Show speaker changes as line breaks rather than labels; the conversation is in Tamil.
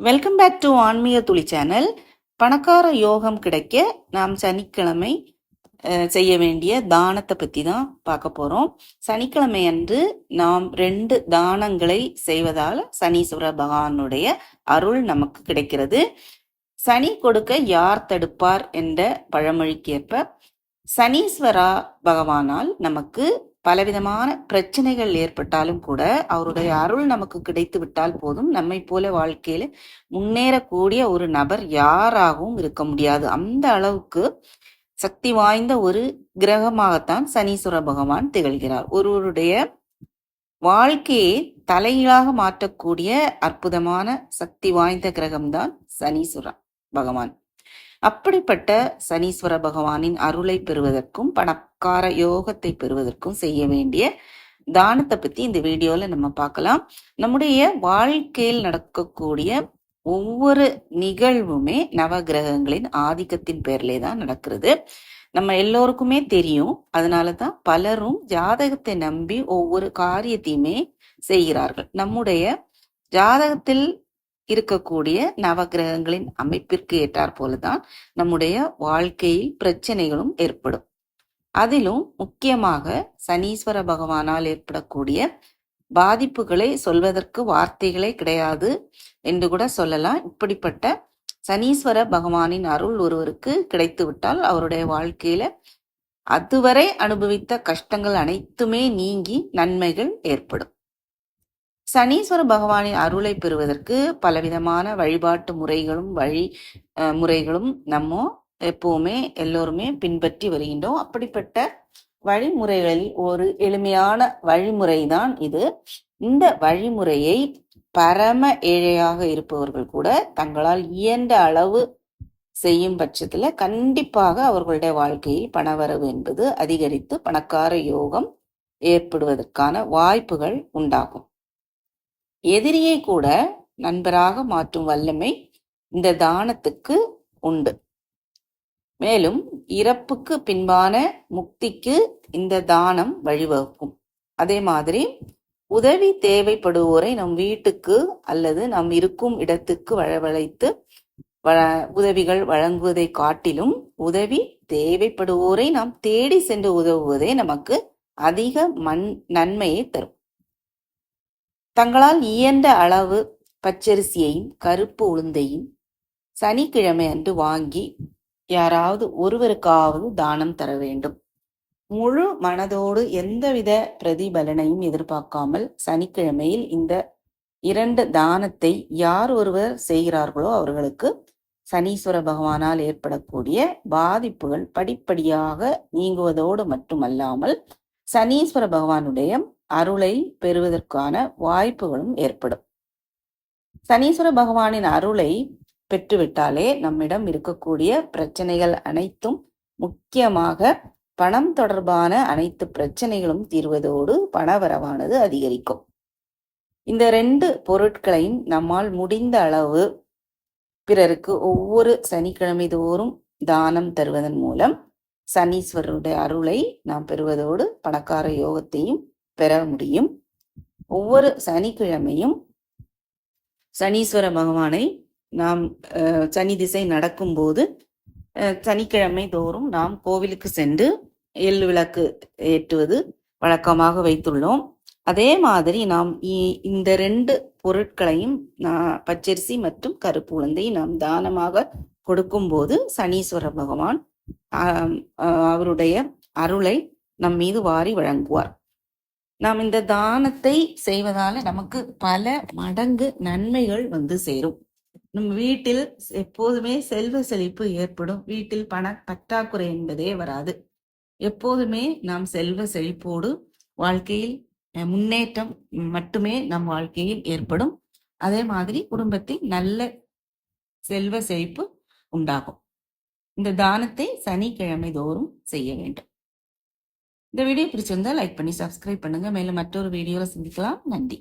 வெல்கம் பேக் டு ஆன்மீக துளி சேனல் பணக்கார யோகம் கிடைக்க நாம் சனிக்கிழமை செய்ய வேண்டிய தானத்தை பற்றி தான் பார்க்க போகிறோம் சனிக்கிழமை அன்று நாம் ரெண்டு தானங்களை செய்வதால் சனீஸ்வர பகவானுடைய அருள் நமக்கு கிடைக்கிறது. சனி கொடுக்க யார் தடுப்பார் என்ற பழமொழிக்கேற்ப சனீஸ்வரா பகவானால் நமக்கு பலவிதமான பிரச்சனைகள் ஏற்பட்டாலும் கூட அவருடைய அருள் நமக்கு கிடைத்து விட்டால் போதும். நம்மை போல வாழ்க்கையில முன்னேறக்கூடிய ஒரு நபர் யாராகவும் இருக்க முடியாது. அந்த அளவுக்கு சக்தி வாய்ந்த ஒரு கிரகமாகத்தான் சனீஸ்வர பகவான் திகழ்கிறார். ஒருவருடைய வாழ்க்கையை தலைகீழாக மாற்றக்கூடிய அற்புதமான சக்தி வாய்ந்த கிரகம்தான் சனீஸ்வர பகவான். அப்படிப்பட்ட சனீஸ்வர பகவானின் அருளை பெறுவதற்கும் பணக்கார யோகத்தை பெறுவதற்கும் செய்ய வேண்டிய தானத்தை பத்தி இந்த வீடியோல நம்ம பார்க்கலாம். நம்முடைய வாழ்க்கையில் நடக்கக்கூடிய ஒவ்வொரு நிகழ்வுமே நவகிரகங்களின் ஆதிக்கத்தின் பேர்லே தான் நடக்கிறது. நம்ம எல்லோருக்குமே தெரியும். அதனால தான் பலரும் ஜாதகத்தை நம்பி ஒவ்வொரு காரியத்தையுமே செய்கிறார்கள். நம்முடைய ஜாதகத்தில் இருக்கக்கூடிய நவகிரகங்களின் அமைப்பிற்கு ஏற்றாற் போலதான் நம்முடைய வாழ்க்கையில் பிரச்சனைகளும் ஏற்படும். அதிலும் முக்கியமாக சனீஸ்வர பகவானால் ஏற்படக்கூடிய பாதிப்புகளை சொல்வதற்கு வார்த்தைகளே கிடையாது என்று கூட சொல்லலாம். இப்படிப்பட்ட சனீஸ்வர பகவானின் அருள் ஒருவருக்கு கிடைத்துவிட்டால் அவருடைய வாழ்க்கையில அதுவரை அனுபவித்த கஷ்டங்கள் அனைத்துமே நீங்கி நன்மைகள் ஏற்படும். சனீஸ்வர பகவானின் அருளை பெறுவதற்கு பலவிதமான வழிபாட்டு முறைகளும் வழி முறைகளும் நம்ம எப்பவுமே எல்லோருமே பின்பற்றி வருகின்றோம். அப்படிப்பட்ட வழிமுறைகளில் ஒரு எளிமையான வழிமுறை தான் இது. இந்த வழிமுறையை பரம ஏழையாக இருப்பவர்கள் கூட தங்களால் இயன்ற அளவு செய்யும் பட்சத்துல கண்டிப்பாக அவர்களுடைய வாழ்க்கையில் பணவரவு என்பது அதிகரித்து பணக்கார யோகம் ஏற்படுவதற்கான வாய்ப்புகள் உண்டாகும். எதிரியை கூட நண்பராக மாற்றும் வல்லமை இந்த தானத்துக்கு உண்டு. மேலும் இறப்புக்கு பின்பான முக்திக்கு இந்த தானம் வழிவகுக்கும். அதே மாதிரி உதவி தேவைப்படுவோரை நம் வீட்டுக்கு அல்லது நம் இருக்கும் இடத்துக்கு வரவழைத்து வ- உதவிகள் வழங்குவதை காட்டிலும் உதவி தேவைப்படுவோரை நாம் தேடி சென்று உதவுவதே நமக்கு அதிக மண் நன்மையை தரும். தங்களால் இயன்ற அளவு பச்சரிசியையும் கருப்பு உளுந்தையும் சனிக்கிழமை அன்று வாங்கி யாராவது ஒருவருக்காவது தானம் தர வேண்டும். முழு மனதோடு எந்தவித பிரதிபலனையும் எதிர்பார்க்காமல் சனிக்கிழமையில் இந்த இரண்டு தானத்தை யார் ஒருவர் செய்கிறார்களோ அவர்களுக்கு சனீஸ்வர பகவானால் ஏற்படக்கூடிய பாதிப்புகள் படிப்படியாக நீங்குவதோடு மட்டுமல்லாமல் சனீஸ்வர பகவானுடைய அருளை பெறுவதற்கான வாய்ப்புகளும் ஏற்படும். சனீஸ்வர பகவானின் அருளை பெற்றுவிட்டாலே நம்மிடம் இருக்கக்கூடிய பிரச்சனைகள் அனைத்தும் முக்கியமாக பணம் தொடர்பான அனைத்து பிரச்சனைகளும் தீர்வதோடு பணவரவானது அதிகரிக்கும். இந்த ரெண்டு பொருட்களையும் நம்மால் முடிந்த அளவு பிறருக்கு ஒவ்வொரு சனிக்கிழமை தோறும் தானம் தருவதன் மூலம் சனீஸ்வரருடைய அருளை நாம் பெறுவதோடு பணக்கார யோகத்தையும் பெற முடியும். ஒவ்வொரு சனிக்கிழமையும் சனீஸ்வர பகவானை நாம் சனி திசை நடக்கும்போது சனிக்கிழமை தோறும் நாம் கோவிலுக்கு சென்று எள் விளக்கு ஏற்றுவது வழக்கமாக வைத்துள்ளோம். அதே மாதிரி நாம் இ- இந்த ரெண்டு பொருட்களையும் பச்சரிசி மற்றும் கருப்பு உளுந்தை நாம் தானமாக கொடுக்கும்போது சனீஸ்வர பகவான் அஹ், அவருடைய அருளை நம் மீது வாரி வழங்குவார். நாம் இந்த தானத்தை செய்வதால நமக்கு பல மடங்கு நன்மைகள் வந்து சேரும். நம் வீட்டில் எப்போதுமே செல்வ செழிப்பு ஏற்படும். வீட்டில் பண பற்றாக்குறை என்பதே வராது. எப்போதுமே நாம் செல்வ செழிப்போடு வாழ்க்கையில் முன்னேற்றம் மட்டுமே நம் வாழ்க்கையில் ஏற்படும். அதே மாதிரி குடும்பத்தில் நல்ல செல்வ செழிப்பு உண்டாகும். இந்த தானத்தை சனிக்கிழமை தோறும் செய்ய வேண்டும். இந்த வீடியோ பிடிச்சிருந்தா லைக் பண்ணி சப்ஸ்கிரைப் பண்ணுங்க. மேலும் மற்றொரு வீடியோவில் சந்திக்கலாம். நன்றி.